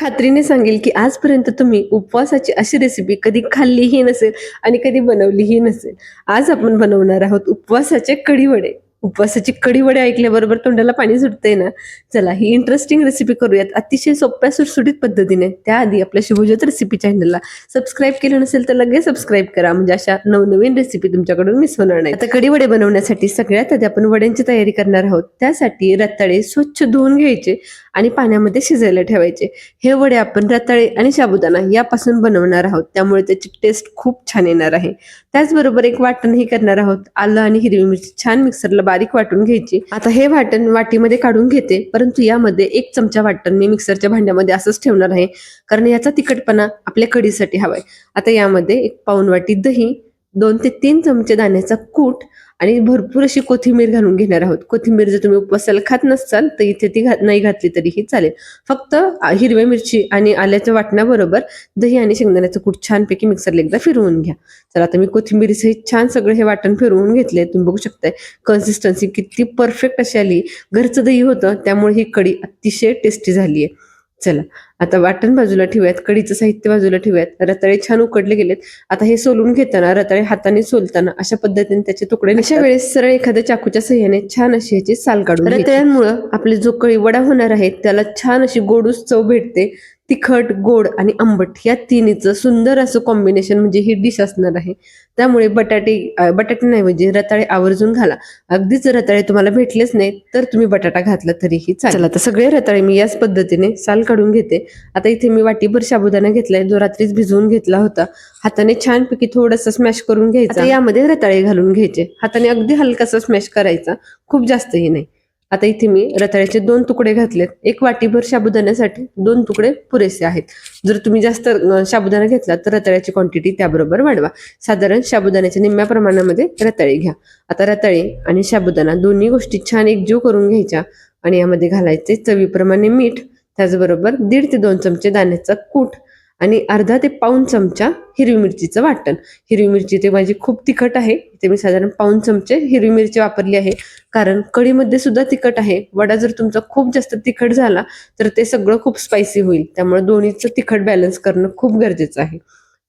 खात्रीने सांगेल की आजपर्यंत तुम्ही उपवासाची अशी रेसिपी कधी खाल्लीही नसेल आणि कधी बनवलीही नसेल. आज आपण बनवणार आहोत उपवासाचे कढीवडे. उपवासाची कडीवडे ऐकल्याबरोबर तोंडाला पाणी सुटतंय ना. चला ही इंटरेस्टिंग रेसिपी करूयात. अतिशय सोप्या सुटसुटीत पद्धतीने. त्याआधी आपल्या शुभज्योत रेसिपी चॅनलला सबस्क्राईब केलं नसेल तर लगेच सबस्क्राईब करा. म्हणजे अशा नवनवीन रेसिपी तुमच्याकडून मिस होणार नाही आता कडीवडे बनवण्यासाठी सगळ्यात आधी आपण वड्यांची तयारी करणार आहोत. त्यासाठी रताळे स्वच्छ धुवून घ्यायचे आणि पाण्यामध्ये शिजायला ठेवायचे. हे वडे आपण रताळे आणि साबुदाणा यापासून बनवणार आहोत. त्यामुळे त्याची टेस्ट खूप छान येणार आहे. त्याचबरोबर एक वाटणही करणार आहोत. आलं आणि हिरवी मिरची छान मिक्सरला बारीक वाटून घ्यायची. आता हे वाटण वाटीमध्ये काढून घेते परंतु यामध्ये एक चमचा वाटण मी मिक्सरच्या भांड्यामध्ये असंच ठेवणार आहे कारण याचा तिखटपणा आपल्या कढीसाठी हवाय. आता यामध्ये एक पाऊन वाटी दही दोन ते तीन चमचे दाण्याचा कूट आणि भरपूर अशी कोथिंबीर घालून घेणार आहोत. कोथिंबीर जर तुम्ही उपवासाला खात नसाल तर इथे ती घात नाही घातली तरीही चालेल. फक्त हिरव्या मिरची आणि आल्याच्या वाटण्याबरोबर दही आणि शेंगदाण्याचं कूट छानपैकी मिक्सरला एकदा फिरवून घ्या. तर आता मी कोथिंबीरीचं छान सगळं हे वाटण फिरवून घेतले तुम्ही बघू शकताय कन्सिस्टन्सी किती परफेक्ट अशी आली. घरचं दही होतं त्यामुळे ही कढी अतिशय टेस्टी झाली आहे चला आता वाटण बाजूला ठेवूयात कढीचं साहित्य बाजूला ठेवूयात. रताळे छान उकडले गेलेत. आता हे सोलून घेताना रताळे हाताने सोलताना अशा पद्धतीने त्याचे तुकडे अशा वेळेस सरळ एखाद्या चाकूच्या सहाय्याने छान अशी ह्याची साल काढून रताळ्यांमुळं आपले जो कळी वडा होणार आहे त्याला छान अशी गोडूस चव भेटते. तिखट गोड आणि आंबट या तिन्हीचं सुंदर असं कॉम्बिनेशन म्हणजे ही डिश असणार आहे. त्यामुळे बटाटे बटाटे नाही म्हणजे रताळे आवर्जून घाला. अगदीच रताळे तुम्हाला भेटलेच नाही तर तुम्ही बटाटा घातला तरीही चालेल. आता सगळे रताळे मी याच पद्धतीने साल काढून घेते. आता इथे मी वाटीभर साबुदाणा घेतलाय जो रात्रीच भिजवून घेतला होता. हाताने छानपैकी थोडंसं स्मॅश करून घ्यायचा. यामध्ये रताळे घालून घ्यायचे. हाताने अगदी हलकासा स्मॅश करायचा. खूप जास्तही नाही. आता इथे मी रताळ्याचे दोन तुकडे घातलेत. एक वाटीभर साबुदाण्यासाठी दोन तुकडे पुरेसे आहेत. जर तुम्ही जास्त साबुदाणा घेतला तर रताळ्याची क्वांटिटी त्याबरोबर वाढवा. साधारण साबुदाण्याच्या निम्म्या प्रमाणामध्ये रताळे घ्या. आता रताळे आणि साबुदाणा दोन्ही गोष्टी छान एकजीव करून घ्यायच्या आणि यामध्ये घालायचे चवीप्रमाणे मीठ. त्याचबरोबर दीड ते दोन चमचे दाण्याचा कूट आणि अर्धा ते पाऊन चमचा हिरवी मिरचीचं वाटण. हिरवी मिरची ते माझी खूप तिखट आहे. ते मी साधारण पाऊन चमचे हिरवी मिरची वापरली आहे. कारण कढीमध्ये सुद्धा तिखट आहे. वडा जर तुमचा खूप जास्त तिखट झाला तर ते सगळं खूप स्पायसी होईल. त्यामुळे दोन्हीचं तिखट बॅलन्स करणं खूप गरजेचं आहे.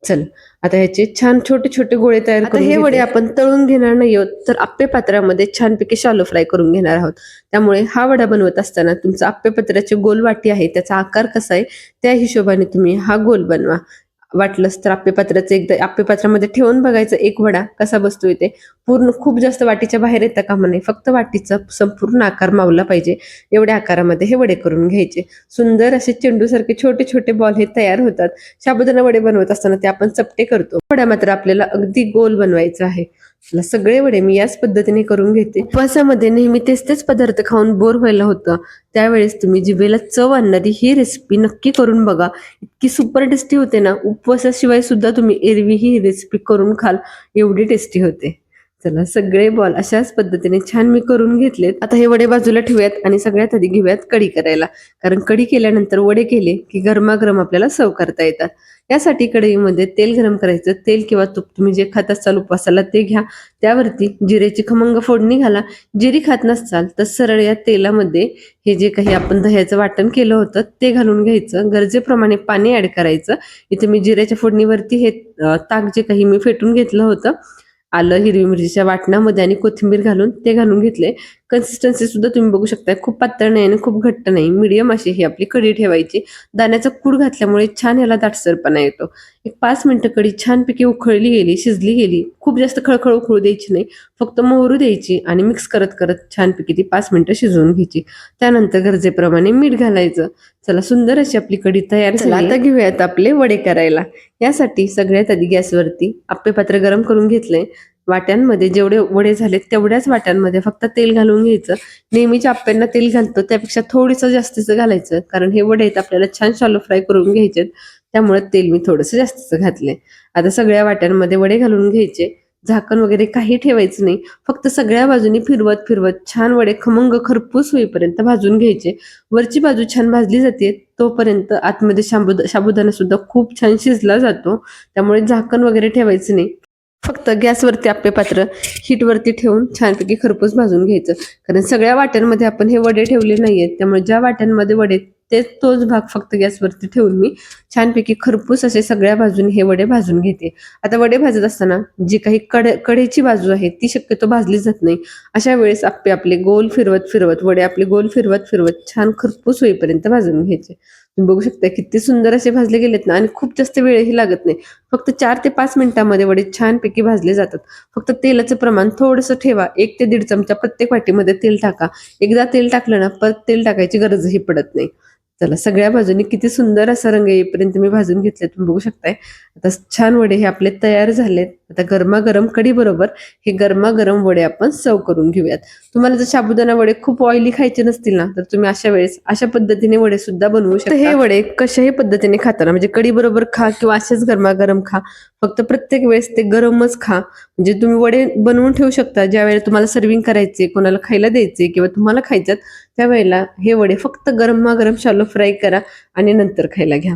चल आता ह्याचे छान छोटे छोटे गोळे तयार करून हे वडे आपण तळून घेणार नाही आहोत तर आप्पे पात्रामध्ये छानपैकी शालो फ्राय करून घेणार आहोत. त्यामुळे हा वडा बनवत असताना तुमचा आप्पे पत्राची गोल वाटी आहे त्याचा आकार कसा आहे त्या हिशोबाने तुम्ही हा गोल बनवा. वाटलंच तर आप्पे पात्राचं एकदा आप्पे पात्रामध्ये ठेवून बघायचं एक वडा कसा बसतो इथे. पूर्ण खूप जास्त वाटीच्या बाहेर येतं कामा नाही फक्त वाटीचा संपूर्ण आकार मावला पाहिजे. एवढ्या आकारामध्ये हे वडे करून घ्यायचे. सुंदर असे चेंडूसारखे छोटे छोटे बॉल हे तयार होतात. साबुदाणा वडे बनवत असताना ते आपण चपटे करतो. वड्या मात्र आपल्याला अगदी गोल बनवायचा आहे. चला, सगळे वडे मी याच पद्धतीने करून घेते. उपवासामध्ये नेहमी तेच तेच पदार्थ खाऊन बोर व्हायला होतं. त्यावेळेस तुम्ही जिभेला चव आणणारी ही रेसिपी नक्की करून बघा. इतकी सुपर टेस्टी होते ना उपवासाशिवाय सुद्धा तुम्ही एरवी ही रेसिपी करून खाल एवढी टेस्टी होते. चला सगळे बॉल अशाच पद्धतीने छान मी करून घेतलेत. आता हे वडे बाजूला ठेवूयात आणि सगळ्यात आधी घेऊयात कढी करायला. कारण कढी केल्यानंतर वडे केले की गरमागरम आपल्याला सर्व करता येतात. यासाठी कढईमध्ये तेल गरम करायचं. तेल किंवा तूप तुम्ही जे खात असाल उपवासाला ते घ्या. त्यावरती जिरेची खमंग फोडणी घाला. जिरी खात नसाल तर सरळ या तेलामध्ये हे जे काही आपण दह्याचं वाटण केलं होतं ते घालून घ्यायचं. गरजेप्रमाणे पाणी ऍड करायचं. इथे मी जिऱ्याच्या फोडणीवरती हे ताक जे काही मी फेटून घेतलं होतं आलं हिरवी मिरचीच्या वाटणामध्ये आणि कोथिंबीर घालून ते घालून घेतले. कन्सिस्टन्सी सुद्धा तुम्ही बघू शकता खूप पातळ नाही आणि खूप घट्ट नाही. मीडियम अशी ही आपली कढी ठेवायची. दाण्याचा कूड घातल्यामुळे छान याला दाटसरपणा येतो. एक पाच मिनिटं कढी छानपैकी उखळली गेली शिजली गेली खूप जास्त खळखळ उकळू द्यायची नाही. फक्त मोहरू द्यायची आणि मिक्स करत करत छानपैकी ती पाच मिनिटं शिजवून घ्यायची. त्यानंतर गरजेप्रमाणे मीठ घालायचं. चला सुंदर अशी आपली कढी तयार झाली. आता घेऊयात आपले वडे करायला. यासाठी सगळ्यात आधी गॅसवरती आप्पे पात्र गरम करून घेतलंय. वाट्यांमध्ये जेवढे वडे झाले तेवढ्याच वाट्यांमध्ये फक्त तेल घालून घ्यायचं. नेहमीच्या आप्प्यांना तेल घालतो त्यापेक्षा थोडंसं जास्तीचं घालायचं कारण हे वडे आहेत आपल्याला छान शालो फ्राय करून घ्यायचे त्यामुळे तेल मी थोडंसं जास्तीचं घातलंय. आता सगळ्या वाट्यांमध्ये वडे घालून घ्यायचे. झाकण वगैरे काही ठेवायचं नाही. फक्त सगळ्या बाजूनी फिरवत फिरवत छान वडे खमंग खरपूस होईपर्यंत भाजून घ्यायचे. वरची बाजू छान भाजली जाते तोपर्यंत आतमध्ये शाबुद साबुदाणा सुद्धा खूप छान शिजला जातो. त्यामुळे झाकण वगैरे ठेवायचं नाही. फक्त गॅसवरती आप्पे पात्र हीटवरती ठेवून छानपैकी खरपूस भाजून घ्यायचं. कारण सगळ्या वाट्यांमध्ये आपण हे वडे ठेवले नाहीयेत त्यामुळे ज्या वाट्यांमध्ये वडे तेच तोच भाग फक्त गॅसवरती ठेवून मी छानपैकी खरपूस असे सगळ्या बाजून हे वडे भाजून घेते. आता वडे भाजत असताना जी काही कड कडेची बाजू आहे ती शक्यतो भाजली जात नाही. अशा वेळेस आपले आपले गोल फिरवत फिरवत वडे आपले गोल फिरवत फिरवत छान खरपूस होईपर्यंत भाजून घ्यायचे. तुम्ही बघू शकता किती सुंदर असे भाजले गेलेत ना आणि खूप जास्त वेळही लागत नाही. फक्त चार ते पाच मिनिटांमध्ये वडे छानपैकी भाजले जातात. फक्त तेलाचं प्रमाण थोडंसं ठेवा. एक ते दीड चमचा प्रत्येक वाटीमध्ये तेल टाका. एकदा तेल टाकलं ना परत तेल टाकायची गरजही पडत नाही. चला सगळ्या बाजूनी किती सुंदर असा रंग येईपर्यंत मी भाजून घेतले तुम्ही बघू शकताय. आता छान वडे हे आपले तयार झालेत. आता गरमागरम कढी बरोबर हे गरमागरम वडे आपण सर्व करून घेऊयात. तुम्हाला जर साबुदाणा वडे खूप ऑइली खायचे नसतील ना तर तुम्ही अशा वेळेस अशा पद्धतीने वडे सुद्धा बनवू शकता. हे वडे कशाही पद्धतीने खाताना म्हणजे कढी बरोबर खा किंवा असेच गरमागरम खा फक्त प्रत्येक वेळेस ते गरमच खा. म्हणजे तुम्ही वडे बनवून ठेवू शकता ज्या वेळेला तुम्हाला सर्विंग करायचे कोणाला खायला द्यायचे किंवा तुम्हाला खायच्यात त्यावेळेला हे वडे फक्त गरमागरम शालो फ्राय करा आणि नंतर खायला घ्या.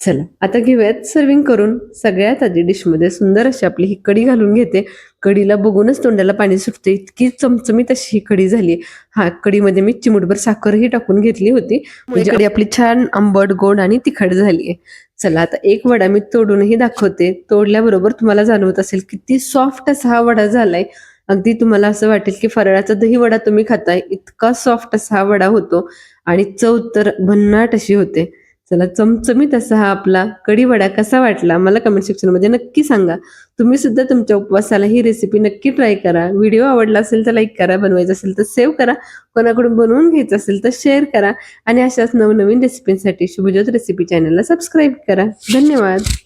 चला आता घेऊयात सर्विंग करून. सगळ्यात आधी डिशमध्ये सुंदर अशी आपली ही कढी घालून घेते. कढीला बघूनच तोंडाला पाणी सुटते. इतकी चमचमीत अशी ही कढी झाली. हा कढीमध्ये मी चिमुटभर साखरही टाकून घेतली होती. म्हणजे कढी आपली छान आंबट गोड आणि तिखट झाली आहे. चला आता एक वडा मी तोडूनही दाखवते. तोडल्याबरोबर तुम्हाला जाणवत असेल किती सॉफ्ट असा हा वडा झालाय. अगदी तुम्हाला असं वाटेल की फराळाचा दही वडा तुम्ही खाताय. इतका सॉफ्ट असा हा वडा होतो. आणि चव तर भन्नाट अशी होते. चला चमचमीत असा हा आपला कढीवडा कसा वाटला मला कमेंट सेक्शनमध्ये नक्की सांगा. तुम्ही सुद्धा तुमच्या उपवासाला ही रेसिपी नक्की ट्राय करा. व्हिडिओ आवडला असेल तर लाईक करा बनवायचं असेल तर सेव्ह करा. कोणाकडून बनवून घ्यायचं असेल तर शेअर करा. आणि अशाच नवनवीन रेसिपींसाठी शुभज्योत रेसिपी चॅनलला सबस्क्राईब करा. धन्यवाद.